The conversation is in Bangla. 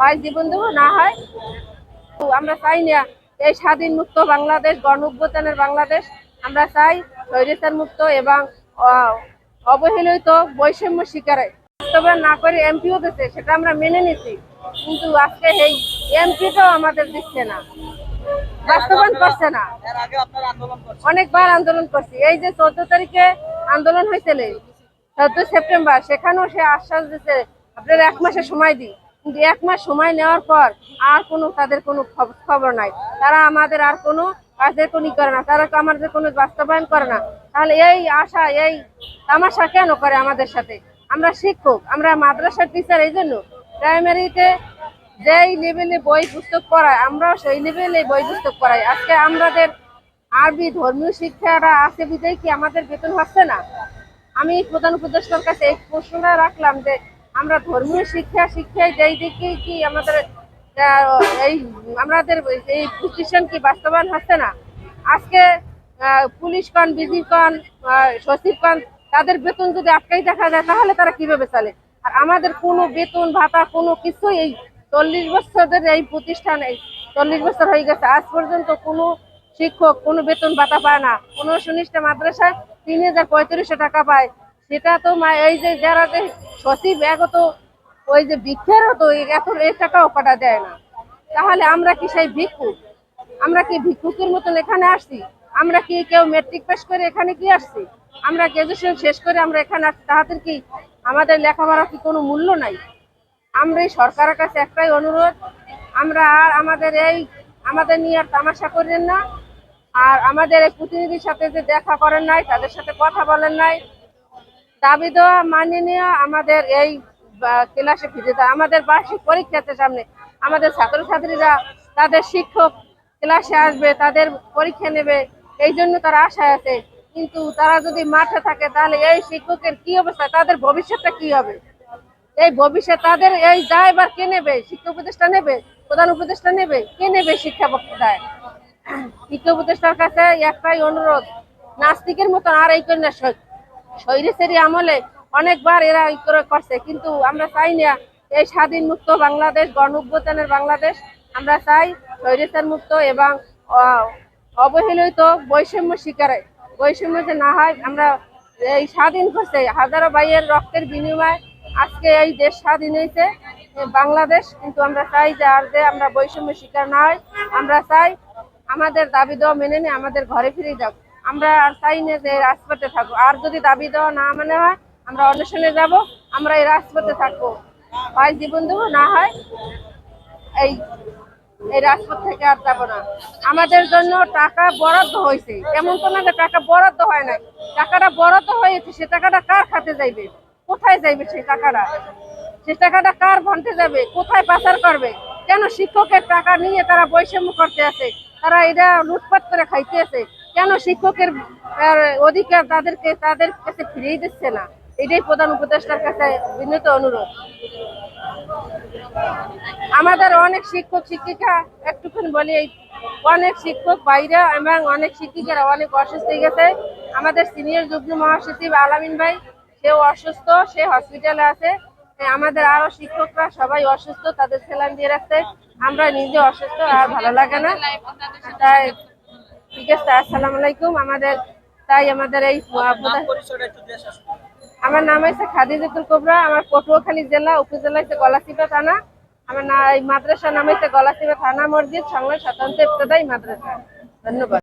হয় জীবন দেবো, না হয় আমরা চাই না এই স্বাধীন মুক্ত বাংলাদেশ গণ অভ্যুত্থানের বাংলাদেশ। আমরা চাই স্বৈরাচার মুক্ত এবং অবহেলিত বৈষম্য শিকারে। বাস্তবায়ন না করে এমপিও দিচ্ছে সেটা আমরা মেনে নিছি। কিন্তু আজকে এই এমপিটাও আমাদের দিচ্ছে না। বাস্তবায়ন করছে না। অনেকবার আন্দোলন করছি। এই যে চোদ্দ তারিখে আন্দোলন হয়েছিল, চোদ্দ সেপ্টেম্বর, সেখানেও সে আশ্বাস দিচ্ছে আপনার এক মাসের সময় দিই কিন্তু এক মাস সময় নেওয়ার পর আর কোনো তাদের কোনো খব- খবর নাই। তারা আমাদের আর কোনো কাজের কোনো করে না। তারা আমাদের কোনো বাস্তবায়ন করে না। তাহলে এই আশা, এই তামাশা কেন করে আমাদের সাথে? আমরা শিক্ষক, আমরা মাদ্রাসার টিচার এই জন্য প্রাইমারিতে যেই লেভেলে বই পুস্তক পড়ায়, আমরাও সেই লেভেলে বই পুস্তক পড়াই। আজকে আমাদের আরবি ধর্মীয় শিক্ষারা আছে বিধায় কি আমাদের বেতন হচ্ছে না? আমি প্রধান উপদেষ্টার কাছে এই প্রশ্নটা রাখলাম যে আমরা ধর্মীয় শিক্ষা, শিক্ষায় যেই দিকে কি আমাদের এই আমাদের এই প্রতিষ্ঠান কি বাস্তবায়ন হচ্ছে না? আজকে পুলিশ কন বিজি কন সচিব কন তাদের বেতন যদি আটকাই দেখা যায়, তাহলে তারা কীভাবে চলে? আর আমাদের কোনো বেতন, ভাতা, কোনো কিছুই এই চল্লিশ বছরের এই প্রতিষ্ঠানে চল্লিশ বছর হয়ে গেছে। আজ পর্যন্ত কোনো শিক্ষক কোনো বেতন, ভাতা পায় না। কোনো সুনিষ্ঠ মাদ্রাসায় তিন হাজার পঁয়ত্রিশশো টাকা পায়। সেটা তো এই যে যারা যে সচিব এগত ওই যে ভিক্ষেরও তো এই এত এই টাকাও কাটা দেয় না। তাহলে আমরা কি সেই ভিক্ষুক আমরা কি ভিক্ষুকের মতন এখানে আসছি? আমরা কি কেউ মেট্রিক পাস করে এখানে কি আসছি? আমরা গ্রাজুয়েশন শেষ করে আমরা এখানে আসছি, তাহাদের কি আমাদের লেখাপড়া কি কোনো মূল্য নাই? আমরা এই সরকারের কাছে একটাই অনুরোধ, আমরা আর আমাদের এই, আমাদের নিয়ে আর তামাশা করেন না। আর আমাদের এই প্রতিনিধির সাথে যে দেখা করেন নাই, তাদের সাথে কথা বলেন নাই। দাবি দেওয়া, মানিয়ে নেওয়া আমাদের এই ক্লাসে ফিরে দেওয়া আমাদের বার্ষিক পরীক্ষা আছে সামনে আমাদের ছাত্রছাত্রীরা, তাদের শিক্ষক ক্লাসে আসবে, তাদের পরীক্ষা নেবে, এই জন্য তারা আশায় আছে। কিন্তু তারা যদি মাঠে থাকে, তাহলে এই শিক্ষকের কি অবস্থা? তাদের ভবিষ্যৎটা কি হবে? এই ভবিষ্যৎ তাদের এই দায় এবার কে নেবে? শিক্ষা উপদেষ্টা নেবে? প্রধান উপদেষ্টা নেবে? কে নেবে শিক্ষা দায় শিক্ষা উপদেষ্টার কাছে একটাই অনুরোধ, নাস্তিকের মতন আর এই কন্যা শৈরেশ্বরী আমলে অনেকবার এরা ই করে করছে, কিন্তু আমরা চাই না এই স্বাধীন মুক্ত বাংলাদেশ, গণ অভ্যুত্থানের বাংলাদেশ। আমরা চাই স্বৈরাচার মুক্ত এবং অবহেলিত বৈষম্য শিকারে। বৈষম্য যে না হয়, আমরা এই স্বাধীন করছে হাজারো ভাইয়ের রক্তের বিনিময়ে আজকে এই দেশ স্বাধীন হয়েছে বাংলাদেশ। কিন্তু আমরা চাই যে আর যে আমরা বৈষম্য শিকার না হয়, আমরা চাই আমাদের দাবি দেওয়া মেনে নিয়ে আমাদের ঘরে ফিরে যাক। আমরা আর চাই না যে রাজপথে থাকব। আর যদি দাবি দেওয়া না মানে হয়, আমরা অন্বেষণে যাব, আমরা এই রাজপথে থাকব। হয় জীবন দেবো, না হয় এই এই রাজপথ থেকে আর যাব না। আমাদের জন্য টাকা বরাদ্দ হয়েছে। এমন তো না যে টাকা বরাদ্দ হয় নাই। টাকাটা বরাদ্দ হয়েছে সে টাকাটা কার খাতে যাইবে? কোথায় যাইবে সেই টাকাটা? সে টাকাটা কার ভন্টে যাবে? কোথায় পাচার করবে? কেন শিক্ষকের টাকা নিয়ে তারা বৈষম্য করতে আছে? তারা এটা লুটপাট করে খাইতে আছে। কেন শিক্ষকের অধিকার তাদেরকে, তাদের কাছে ফিরিয়ে দিচ্ছে না? এটাই প্রধান উপদেষ্টার কাছে বিনীত অনুরোধ। আমাদের অনেক শিক্ষক, শিক্ষিকা, একটুখানি বলি অনেক শিক্ষক বাইরে এবং অনেক শিক্ষিকারা অনেক অসুস্থ হয়ে গেছে। আমাদের সিনিয়র যুগ্ম মহাসচিব আলামিন ভাই, সেও অসুস্থ, সে হসপিটালে আছে। আমাদের আরও শিক্ষকরা সবাই অসুস্থ, তাদের সেলাইন দিয়ে রাখছে। আমরা নিজে অসুস্থ, আর ভালো লাগে না। তাই ঠিক আছে আসসালামু আলাইকুম। আমাদের তাই আমাদের এই। আমার নাম হয়েছে খাদিজাতুল কোবরা আমার পটুয়াখালী জেলা উপজেলা হচ্ছে গলাচিপা থানা। আমার না এই মাদ্রাসার নাম হচ্ছে গলাচিপা থানা মসজিদ সংলগ্ন স্বতন্ত্র ইফতদাই মাদ্রাসা। ধন্যবাদ।